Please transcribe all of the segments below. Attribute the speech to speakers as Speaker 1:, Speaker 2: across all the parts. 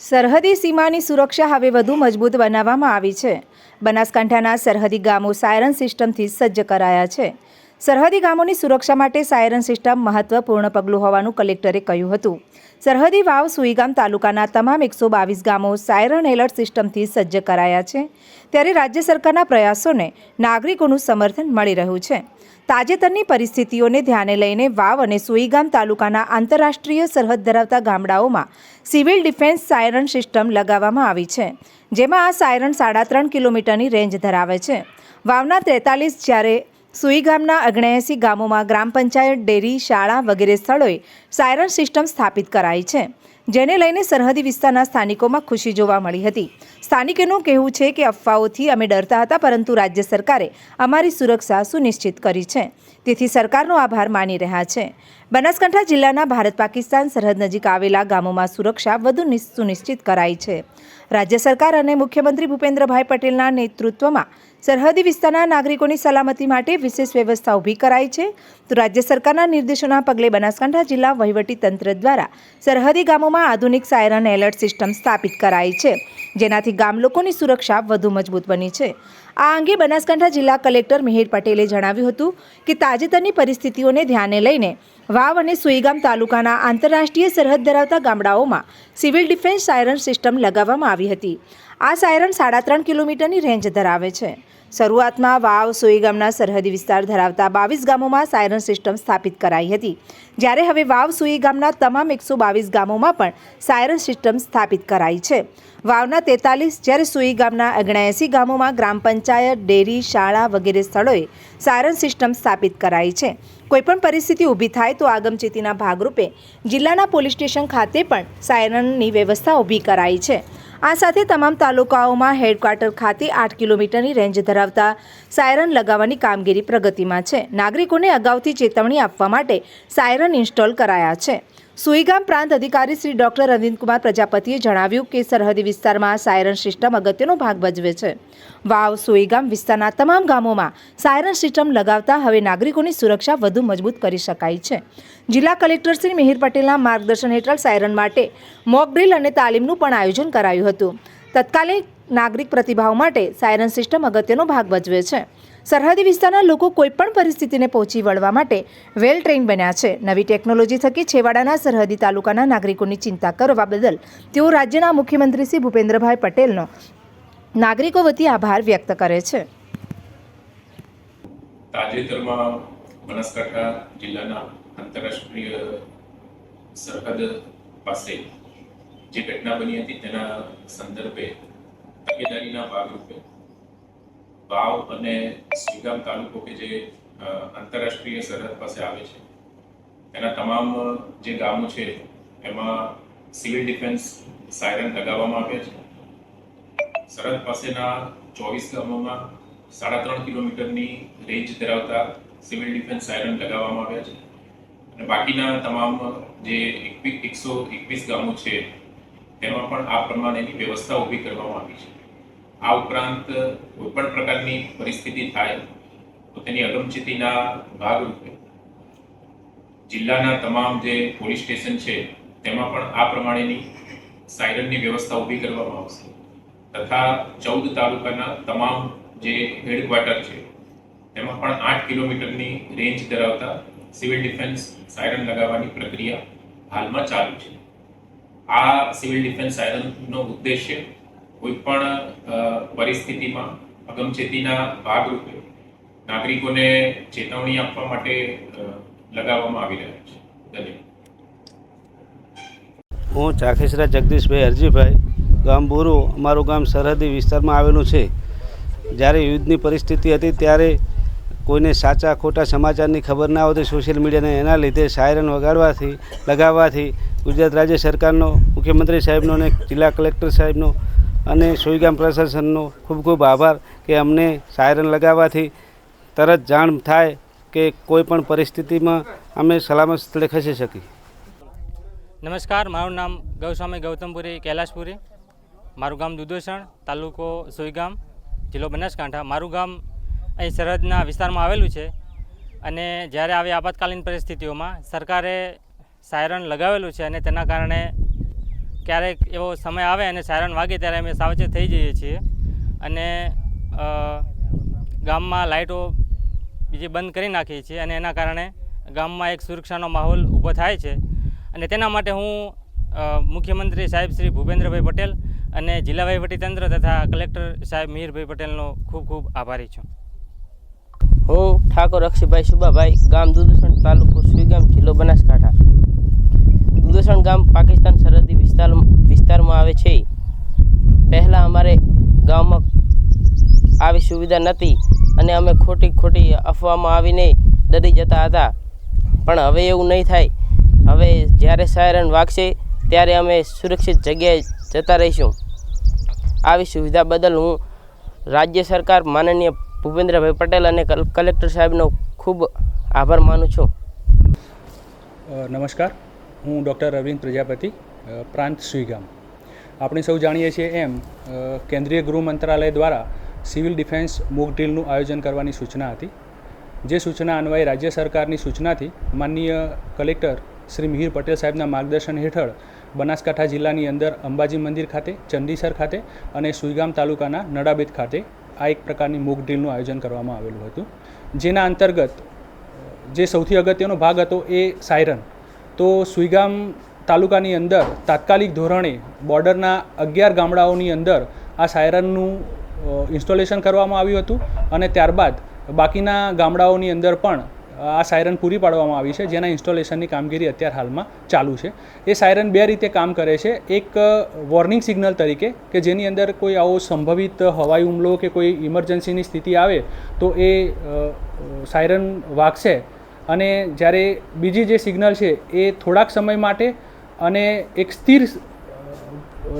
Speaker 1: સરહદી સીમાની સુરક્ષા હવે વધુ મજબૂત બનાવવામાં આવી છે. બનાસકાંઠાના સરહદી ગામો સાયરન સિસ્ટમથી સજ્જ કરાયા છે. સરહદી ગામોની સુરક્ષા માટે સાયરન સિસ્ટમ મહત્વપૂર્ણ પગલું હોવાનું કલેક્ટરે કહ્યું હતું. સરહદી વાવ સુઈગામ તાલુકાના તમામ એકસો બાવીસ ગામો સાયરન એલર્ટ સિસ્ટમથી સજ્જ કરાયા છે. ત્યારે રાજ્ય સરકારના પ્રયાસોને નાગરિકોનું સમર્થન મળી રહ્યું છે. તાજેતરની પરિસ્થિતિઓને ધ્યાને લઈને વાવ અને સુઈગામ તાલુકાના આંતરરાષ્ટ્રીય સરહદ ધરાવતા ગામડાઓમાં સિવિલ ડિફેન્સ સાયરન સિસ્ટમ લગાવવામાં આવી છે, જેમાં આ સાયરન સાડા ત્રણ કિલોમીટરની રેન્જ ધરાવે છે. વાવના ત્રેતાલીસ જ્યારે સુઈગામના અગ્નેયસી ગામોમાં ગ્રામ પંચાયત, ડેરી, શાળા વગેરે સ્થળોએ સાયરન સિસ્ટમ સ્થાપિત કરાઈ છે, જેને લઈને સરહદી વિસ્તારના સ્થાનિકોમાં ખુશી જોવા મળી હતી. સ્થાનિકોનું કહેવું છે કે અફવાઓથી અમે ડરતા હતા, પરંતુ રાજ્ય સરકારે અમારી સુરક્ષા સુનિશ્ચિત કરી છે. તેથી સરકારનો આભાર માની રહ્યા છે. બનાસકાંઠા જિલ્લાના ભારત પાકિસ્તાન સરહદ નજીક આવેલા ગામોમાં સુરક્ષા વધુ સુનિશ્ચિત કરાઈ છે. રાજ્ય સરકાર અને મુખ્યમંત્રી ભૂપેન્દ્રભાઈ પટેલના નેતૃત્વમાં સરહદી વિસ્તારના નાગરિકોની સલામતી માટે વિશેષ વ્યવસ્થા ઊભી કરાઈ છે. તો રાજ્ય સરકારના નિર્દેશોના પગલે બનાસકાંઠા જિલ્લા વહીવટી તંત્ર દ્વારા સરહદી ગામોમાં આધુનિક સાયરન એલર્ટ સિસ્ટમ સ્થાપિત કરાઈ છે. જેનાથી ગામ લોકોની સુરક્ષા વધુ મજબૂત બની છે. આ અંગે બનાસકાંઠા જિલ્લા કલેક્ટર મિહિર પટેલે જણાવ્યું હતું કે તાજેતરની પરિસ્થિતિઓને ધ્યાને લઈને વાવ અને સુઈગામ તાલુકાના આંતરરાષ્ટ્રીય સરહદ ધરાવતા ગામડાઓમાં સિવિલ ડિફેન્સ સાયરન સિસ્ટમ લગાવવામાં આવી હતી. આ સાયરન સાડા ત્રણ કિલોમીટરની રેન્જ ધરાવે છે. શરૂઆતમાં વાવ સુઈગામના સરહદી વિસ્તાર ધરાવતા બાવીસ ગામોમાં સાયરન સિસ્ટમ સ્થાપિત કરાઈ હતી. જ્યારે હવે વાવ સુઈગામના તમામ એકસો બાવીસ ગામોમાં પણ સાયરન સિસ્ટમ સ્થાપિત કરાઈ છે. વાવના તેતાલીસ, જ્યારે સુઈગામના ઓગણએંસી ગામોમાં ગ્રામ પંચાયત, ડેરી, શાળા વગેરે સ્થળોએ સાયરન સિસ્ટમ સ્થાપિત કરાઈ છે. કોઈપણ પરિસ્થિતિ ઊભી થાય તો આગમચેતીના ભાગરૂપે જિલ્લાના પોલીસ સ્ટેશન ખાતે પણ સાયરનની વ્યવસ્થા ઊભી કરાઈ છે. આ સાથે તમામ તાલુકાઓમાં હેડક્વાર્ટર ખાતે આઠ કિલોમીટરની રેન્જ ધરાવતા સાયરન લગાવવાની કામગીરી પ્રગતિમાં છે. નાગરિકોને અગાઉથી ચેતવણી આપવા માટે સાયરન ઇન્સ્ટોલ કરાયા છે. સુઈગામ પ્રાંત અધિકારી શ્રી ડોક્ટર અરવિંદકુમાર પ્રજાપતિએ જણાવ્યું કે સરહદી વિસ્તારમાં સાયરન સિસ્ટમ અગત્યનો ભાગ ભજવે છે. વાવ, સુઈગામ વિસ્તારના તમામ ગામોમાં સાયરન સિસ્ટમ લગાવતા હવે નાગરિકોની સુરક્ષા વધુ મજબૂત કરી શકાય છે. જિલ્લા કલેક્ટર શ્રી મિહિર પટેલના માર્ગદર્શન હેઠળ સાયરન માટે મોક અને તાલીમનું પણ આયોજન કરાયું હતું. તત્કાલીન નાગરિક પ્રતિભાવ માટે સાયરન સિસ્ટમ અગત્યનો ભાગ ભજવે છે. સરહદી વિસ્તારના લોકો કોઈપણ પરિસ્થિતિને પહોંચી વળવા માટે વેલ ટ્રેન બન્યા છે. નવી ટેકનોલોજી થકી છેવાડાના સરહદી તાલુકાના નાગરિકોની ચિંતા કરવા બદલ તેઓ રાજ્યના મુખ્યમંત્રી શ્રી ભૂપેન્દ્રભાઈ પટેલનો નાગરિકો વતી આભાર વ્યક્ત કરે છે.
Speaker 2: તાજેતરમાં બનાસકાંઠા જિલ્લાના આંતરરાષ્ટ્રીય સરહદ પાસે જે ઘટના બની હતી તેના સંદર્ભે તકેદારીના ભાગરૂપે વાવ અને શ્રીગામ તાલુકો કે જે આંતરરાષ્ટ્રીય સરહદ પાસે આવે છે. એના તમામ, જે ગામો છે, એમાં સિવિલ ડિફેન્સ સાયરન લગાવવામાં આવ્યા છે. સરહદ પાસેના ચોવીસ ગામોમાં સાડા ત્રણ કિલોમીટરની રેન્જ ધરાવતા સિવિલ ડિફેન્સ સાયરન લગાવવામાં આવ્યા છે. અને બાકીના તમામ, જે એકસો એકવીસ ગામો છે તેમાં પણ આ પ્રમાણેની વ્યવસ્થા ઊભી કરવામાં આવી છે. આ ઉપરાંત કોઈપણ પ્રકારની પરિસ્થિતિ થાય તો તેની અગમચેતીના ભાગરૂપે જિલ્લાના તમામ જે પોલીસ સ્ટેશન છે, તેમાં પણ આ પ્રમાણેની સાયરનની વ્યવસ્થા ઊભી કરવામાં આવશે. તથા ચૌદ તાલુકાના તમામ જે હેડક્વાર્ટર છે, તેમાં પણ આઠ કિલોમીટરની રેન્જ ધરાવતા સિવિલ ડિફેન્સ સાયરન લગાવવાની પ્રક્રિયા હાલમાં ચાલુ છે. આ સિવિલ ડિફેન્સ સાયરનનો ઉદ્દેશ્ય કોઈ પણ પરિસ્થિતિમાં અગમચેતીના ભાગરૂપે નાગરિકોને ચેતવણી આપવા માટે લગાવવામાં આવી રહ્યા છે. ધન્યવાદ.
Speaker 3: હું ચાખેસરા જગદીશભાઈ હરજીભાઈ ગામ બોરુ, અમારું ગામ સરહદી વિસ્તારમાં આવેલું છે. જ્યારે યુદ્ધની પરિસ્થિતિ હતી ત્યારે કોઈને સાચા ખોટા સમાચારની ખબર ના હોતી સોશિયલ મીડિયાને એના લીધે સાયરન વગાડવાથી, લગાવવાથી ગુજરાત રાજ્ય સરકારનો, મુખ્યમંત્રી સાહેબનો અને જિલ્લા કલેક્ટર સાહેબનો અને સોઈગામ પ્રશાસનનો ખૂબ ખૂબ આભાર કે અમને સાયરન લગાવવાથી તરત જાણ થાય કે કોઈ પણ પરિસ્થિતિમાં અમે સલામત સ્થળે ખસી શકીએ.
Speaker 4: નમસ્કાર, મારું નામ ગૌસ્વામી ગૌતમપુરી કૈલાશપુરી. મારું ગામ દુધોસણ, તાલુકો સોઈગામ, જિલ્લો બનાસકાંઠા. મારું ગામ અહીં સરહદના વિસ્તારમાં આવેલું છે અને જ્યારે આવી આપાતકાલીન પરિસ્થિતિઓમાં સરકારે સાયરન લગાવેલું છે અને તેના કારણે ક્યારેક એવો સમય આવે અને સાયરન વાગે ત્યારે અમે સાવચેત થઈ જઈએ છીએ. અને ગામમાં લાઇટો બીજી બંધ કરી નાખીએ છીએ અને એના કારણે ગામમાં એક સુરક્ષાનો માહોલ ઊભો થાય છે. અને તેના માટે હું મુખ્યમંત્રી સાહેબ શ્રી ભૂપેન્દ્રભાઈ પટેલ અને જિલ્લા વહીવટીતંત્ર તથા કલેક્ટર સાહેબ મિહિરભાઈ પટેલનો ખૂબ ખૂબ આભારી છું.
Speaker 5: હું ઠાકોર અક્ષીભાઈ સુબાભાઈ, ગામ દુદુસણ તાલુકો સુઈગામ, જિલ્લો બનાસકાંઠા. દુદુસણ ગામ પાકિસ્તાન સરહદી વિસ્તાર વિસ્તારમાં આવે છે. પહેલાં અમારે ગામમાં આવી સુવિધા નહોતી અને અમે ખોટી ખોટી અફવામાં આવીને ડરી જતા હતા. પણ હવે એવું નહીં થાય. હવે જ્યારે સાયરન વાગશે ત્યારે અમે સુરક્ષિત જગ્યાએ જતા રહીશું. આવી સુવિધા બદલ હું રાજ્ય સરકાર, માનનીય ભૂપેન્દ્રભાઈ પટેલ અને કલેક્ટર સાહેબનો ખૂબ આભાર માનું છું.
Speaker 6: નમસ્કાર. હું ડૉક્ટર અરવિંદ પ્રજાપતિ પ્રાંત સુઈગામ આપણે સૌ જાણીએ છીએ એમ કેન્દ્રીય ગૃહ મંત્રાલય દ્વારા સિવિલ ડિફેન્સ મૂક ડ્રીલનું આયોજન કરવાની સૂચના હતી. જે સૂચના અન્વયે રાજ્ય સરકારની સૂચનાથી માનનીય કલેક્ટર શ્રી મિહિર પટેલ સાહેબના માર્ગદર્શન હેઠળ બનાસકાંઠા જિલ્લાની અંદર અંબાજી મંદિર ખાતે ચંદીસર ખાતે અને સુઈગામ તાલુકાના નડાબેદ ખાતે આ એક પ્રકારની મૂક ડ્રીલનું આયોજન કરવામાં આવેલું હતું. જેના અંતર્ગત જે સૌથી અગત્યનો ભાગ હતો એ સાયરન. તો સુઈગામ તાલુકાની અંદર તાત્કાલિક ધોરણે બોર્ડરના અગિયાર ગામડાઓની અંદર આ સાયરનનું ઇન્સ્ટોલેશન કરવામાં આવ્યું હતું અને ત્યારબાદ બાકીના ગામડાઓની અંદર પણ આ સાયરન પૂરી પાડવામાં આવી છે, જેના ઇન્સ્ટોલેશનની કામગીરી અત્યારે હાલમાં ચાલુ છે. એ સાયરન બે રીતે કામ કરે છે. એક વોર્નિંગ સિગ્નલ તરીકે કે જેની અંદર કોઈ આવો સંભવિત હવાઈ હુમલો કે કોઈ ઇમરજન્સીની સ્થિતિ આવે તો એ સાયરન વાગશે અને જ્યારે બીજી જે સિગ્નલ છે એ થોડાક સમય માટે અને એક સ્થિર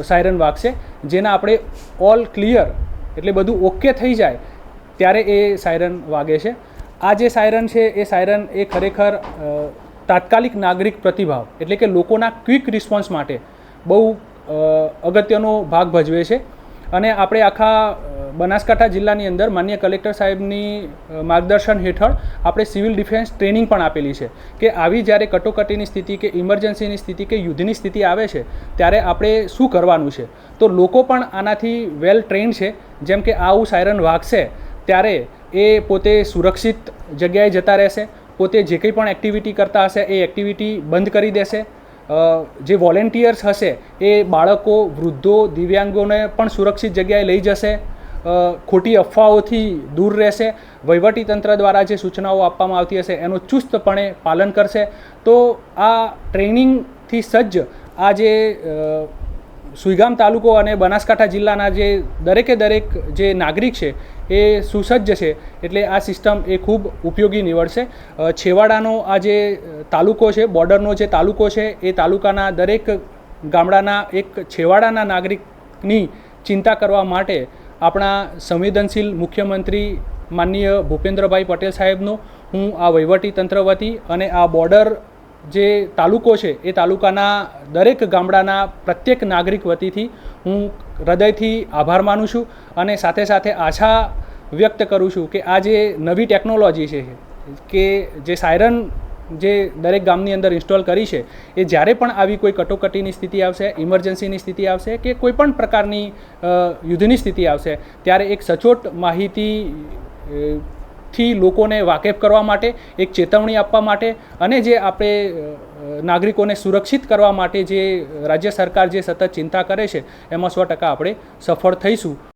Speaker 6: સાયરન વાગશે, જેના આપણે ઓલ ક્લિયર એટલે બધું ઓકે થઈ જાય ત્યારે એ સાયરન વાગે છે. આ જે સાયરન છે, એ સાયરન એ ખરેખર તાત્કાલિક નાગરિક પ્રતિભાવ એટલે કે લોકોના ક્વિક રિસ્પોન્સ માટે બહુ અગત્યનો ભાગ ભજવે છે. અને આપણે આખા બનાસકાંઠા જિલ્લાની અંદર માન્ય કલેક્ટર સાહેબની માર્ગદર્શન હેઠળ આપણે સિવિલ ડિફેન્સ ટ્રેનિંગ પણ આપેલી છે કે આવી જ્યારે કટોકટીની સ્થિતિ કે ઇમરજન્સીની સ્થિતિ કે યુદ્ધની સ્થિતિ આવે છે, ત્યારે આપણે શું કરવાનું છે? તો લોકો પણ આનાથી વેલ ટ્રેન્ડ છે, જેમ કે આવું સાયરન વાગશે, ત્યારે એ પોતે સુરક્ષિત જગ્યાએ જતા રહેશે, પોતે જે કંઈ પણ એક્ટિવિટી કરતા હશે એ એક્ટિવિટી બંધ કરી દેશે જે વોલેન્ટિયર્સ હશે, એ બાળકો, વૃદ્ધો, દિવ્યાંગોને પણ સુરક્ષિત જગ્યાએ લઈ જશે ખોટી અફવાઓથી દૂર રહેશે. વહીવટી તંત્ર દ્વારા જે સૂચનાઓ આપવામાં આવતી હશે, એનું ચુસ્તપણે પાલન કરશે. તો આ ટ્રેનિંગથી સજ્જ આ જે સુઈગામ તાલુકો અને બનાસકાંઠા જિલ્લાના જે દરેકે દરેક જે નાગરિક છે, એ સુસજ્જ છે. એટલે આ સિસ્ટમ એ ખૂબ ઉપયોગી નીવડશે. છેવાડાનો આ જે તાલુકો છે, બોર્ડરનો જે તાલુકો છે, એ તાલુકાના દરેક ગામડાના એક છેવાડાના નાગરિકની ચિંતા કરવા માટે આપણા સંવેદનશીલ મુખ્યમંત્રી માનનીય ભૂપેન્દ્રભાઈ પટેલ સાહેબનો હું આ વહીવટી તંત્ર વતી અને આ બોર્ડર જે તાલુકો છે, એ તાલુકાના દરેક ગામડાના પ્રત્યેક નાગરિક વતીથી હું હૃદયથી આભાર માનું છું અને સાથે સાથે આશા વ્યક્ત કરું છું કે આ જે નવી ટેકનોલોજી છે, કે જે સાયરન જે દરેક ગામની અંદર ઇન્સ્ટોલ કરી છે, એ જ્યારે પણ આવી કોઈ કટોકટીની સ્થિતિ આવશે, ઇમરજન્સીની સ્થિતિ આવશે કે કોઈ પણ પ્રકારની યુદ્ધની સ્થિતિ આવશે, ત્યારે એક સચોટ માહિતી થી લોકોને વાકેફ કરવા માટે, એક ચેતવણી આપવા માટે અને જે આપણે નાગરિકોને સુરક્ષિત કરવા માટે જે રાજ્ય સરકાર જે સતત ચિંતા કરે છે, એમાં સો ટકા આપણે સફળ થઈશું.